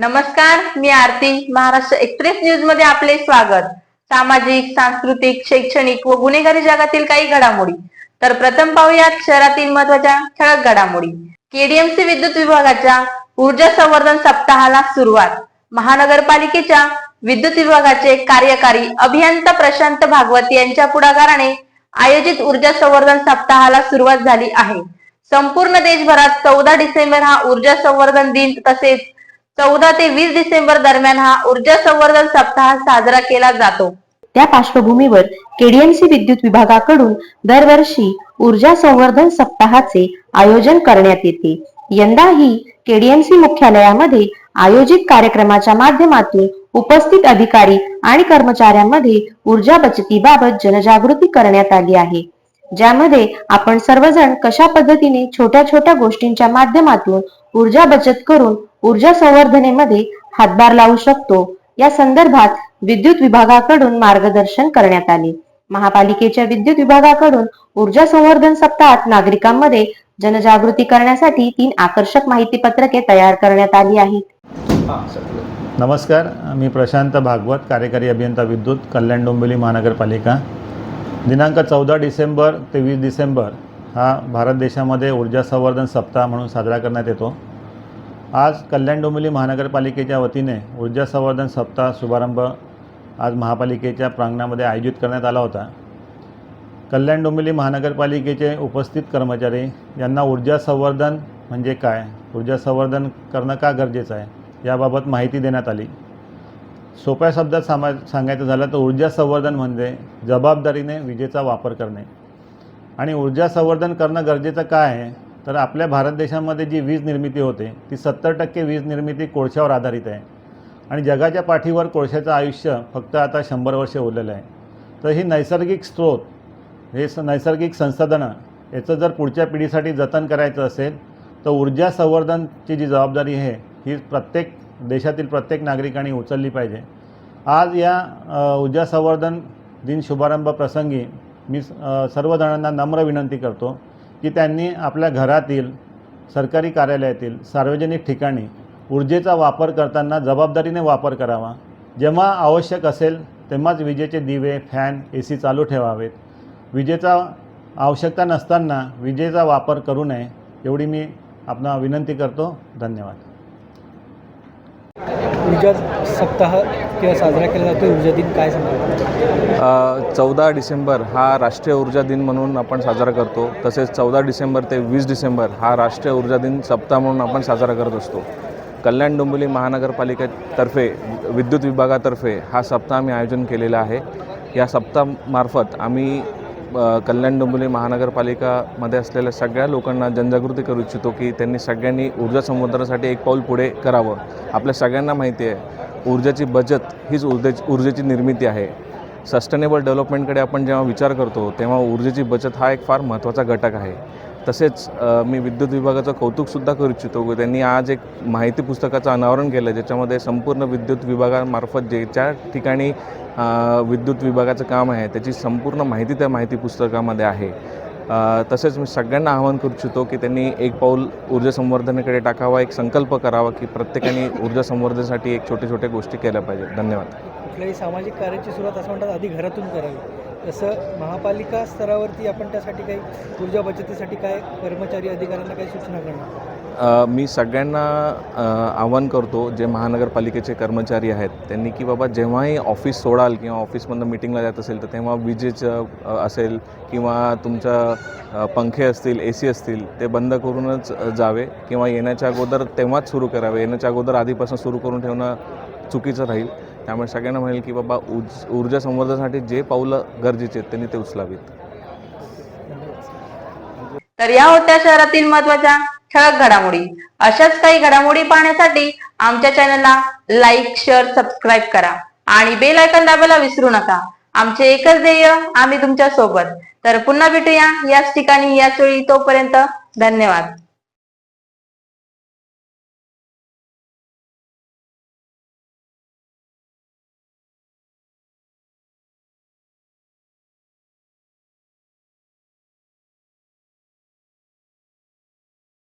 नमस्कार मी आरती महाराष्ट्र एक्सप्रेस न्यूजमध्ये आपले स्वागत. सामाजिक सांस्कृतिक शैक्षणिक व गुन्हेगारी जगातील काही घडामोडी. तर प्रथम पाहूयात शहरातील महत्त्वाच्या ठळक घडामोडी. केडीएमसी विद्युत विभागाच्या ऊर्जा संवर्धन सप्ताहाला सुरुवात. महानगरपालिकेच्या विद्युत विभागाचे कार्यकारी अभियंता प्रशांत भागवत यांच्या पुढाकाराने आयोजित ऊर्जा संवर्धन सप्ताहाला सुरुवात झाली आहे. संपूर्ण देशभरात चौदा डिसेंबर हा ऊर्जा संवर्धन दिन तसेच चौदा ते वीस डिसेंबर दरम्यान हा ऊर्जा संवर्धन सप्ताह साजरा केला जातो. त्या पार्श्वभूमीवर केडीएमसी विद्युत विभागाकडून दरवर्षी ऊर्जा संवर्धन सप्ताहाचे आयोजन करण्यात येते. यंदाही केडीएमसी मुख्यालयामध्ये आयोजित कार्यक्रमाच्या माध्यमातून उपस्थित अधिकारी आणि कर्मचाऱ्यांमध्ये ऊर्जा बचतीबाबत जनजागृती करण्यात आली आहे. ज्यामध्ये आपण सर्वजण कशा पद्धतीने छोट्या छोट्या गोष्टींच्या माध्यमातून ऊर्जा बचत करून ऊर्जा संवर्धनेमध्ये हातभार लावू शकतो. या संदर्भात विद्युत विभागाकडून मार्गदर्शन करण्यात आले. महापालिकेच्या विद्युत विभागाकडून ऊर्जा संवर्धन सप्ताहात नागरिकांमध्ये जनजागृती करण्यासाठी तीन आकर्षक माहिती पत्रके तयार करण्यात आली आहेत. नमस्कार मी प्रशांत भागवत कार्यकारी अभियंता विद्युत कल्याण डोंबिवली महानगरपालिका. दिनांक चौदा डिसेंबर ते वीस डिसेंबर हा भारत देशामध्ये ऊर्जा संवर्धन सप्ताह म्हणून साजरा करण्यात येतो. आज कल्याण डोंबिवली महानगरपालिकेच्या वतीने ऊर्जा संवर्धन सप्ताह शुभारंभ आज महापालिकेच्या प्रांगणामध्ये आयोजित करण्यात आला होता. कल्याण डोंबिवली महानगरपालिकेचे उपस्थित कर्मचारी यांना ऊर्जा संवर्धन म्हणजे काय ऊर्जा संवर्धन करणं का गरजेचं आहे याबाबत माहिती देण्यात आली. सोप्या शब्दात सामा सांगायचं झालं तर ऊर्जा संवर्धन म्हणजे जबाबदारीने विजेचा वापर करणे. आणि ऊर्जा संवर्धन करणं गरजेचं काय आहे तर आपल्या भारत देशामध्ये जी वीज निर्मिती होते ती सत्तर टक्के वीज निर्मिती कोळशावर आधारित आहे. आणि जगाच्या पाठीवर कोळशाचं आयुष्य फक्त आता शंभर वर्ष उरलेलं आहे. तर ही नैसर्गिक स्रोत हे स नैसर्गिक संसाधनं याचं जर पुढच्या पिढीसाठी जतन करायचं असेल तर ऊर्जा संवर्धनची जी जबाबदारी आहे ही प्रत्येक देशातील प्रत्येक नागरिकांनी उचलली पाहिजे. आज या ऊर्जा संवर्धन दिन शुभारंभ प्रसंगी मी सर्वजणांना नम्र विनंती करतो. की त्यांनी आपल्या घरातील सरकारी कार्यालयातील सार्वजनिक ठिकाणी ऊर्जेचा वापर करताना जबाबदारीने वापर करावा. जेव्हा आवश्यक असेल तेव्हाच विजेचे दिवे फॅन ए सी चालू ठेवावेत. विजेचा आवश्यकता नसताना विजेचा वापर करू नये एवढी मी आपणा विनंती करतो. धन्यवाद. ऊर्जा सप्ताह किंवा साजरा केला जातो ऊर्जा दिन काय सांगा चौदा डिसेंबर हा राष्ट्रीय ऊर्जा दिन म्हणून आपण साजरा करतो. तसेच चौदा डिसेंबर ते वीस डिसेंबर हा राष्ट्रीय ऊर्जा दिन सप्ताह म्हणून आपण साजरा करत असतो. कल्याण डोंबिवली महानगरपालिकेतर्फे विद्युत विभागातर्फे हा सप्ताह आम्ही आयोजन केलेला आहे. या सप्ताहामार्फत आम्ही कल्याण डोंबिवली महानगरपालिकामध्ये असलेल्या सगळ्या लोकांना जनजागृती करू इच्छितो की त्यांनी सगळ्यांनी ऊर्जा संवर्धनासाठी एक पाऊल पुढे करावं. आपल्या सगळ्यांना माहिती आहे ऊर्जेची बचत हीच ऊर्जेची ऊर्जेची निर्मिती आहे. सस्टेनेबल डेव्हलपमेंटकडे आपण जेव्हा विचार करतो तेव्हा ऊर्जेची बचत हा एक फार महत्त्वाचा घटक आहे. तसेच मी विद्युत विभागाचं कौतुकसुद्धा करू इच्छितो. त्यांनी आज एक माहिती पुस्तकाचं अनावरण केलं ज्याच्यामध्ये संपूर्ण विद्युत विभागामार्फत जे ज्या ठिकाणी विद्युत विभागाचं काम आहे त्याची संपूर्ण माहिती त्या माहिती पुस्तकामध्ये आहे. तसेच मी सगळ्यांना आवाहन करू इच्छितो की त्यांनी एक पाऊल ऊर्जा संवर्धनाकडे टाकावा एक संकल्प करावा की प्रत्येकाने ऊर्जा संवर्धनासाठी एक छोट्या छोट्या गोष्टी केल्या पाहिजे धन्यवाद. कुठल्याही सामाजिक कार्याची सुरुवात असं म्हणतात आधी घरातून करावी. तसं महापालिका स्तरावरती आपण त्यासाठी काही ऊर्जा बचतीसाठी काय कर्मचारी अधिकाऱ्यांना काही सूचना करणार? मी सगळ्यांना आवाहन करतो जे महानगरपालिकेचे कर्मचारी आहेत त्यांनी की बाबा जेव्हाही ऑफिस सोडाल किंवा ऑफिसमधनं मिटिंगला जात असेल तर तेव्हा विजेचं असेल किंवा तुमच्या पंखे असतील ए सी असतील ते बंद करूनच जावे किंवा येण्याच्या अगोदर तेव्हाच सुरू करावे. येण्याच्या अगोदर आधीपासून सुरू करून ठेवणं चुकीचं राहील. त्यामुळे सगळ्यांना म्हणेल की बाबा ऊर्ज ऊर्जा संवर्धनासाठी जे पावलं गरजेचे आहेत त्यांनी ते उचलावीत. तर या होत्या शहरातील महत्त्वाच्या ठळक घडामोडी. अशाच काही घडामोडी पाहण्यासाठी आमच्या चॅनलला लाईक शेअर सबस्क्राईब करा आणि बेल आयकन दाबायला विसरू नका. आमचे एकच ध्येय आम्ही तुमच्यासोबत तर पुन्हा भेटूया याच ठिकाणी याच वेळी तोपर्यंत धन्यवाद.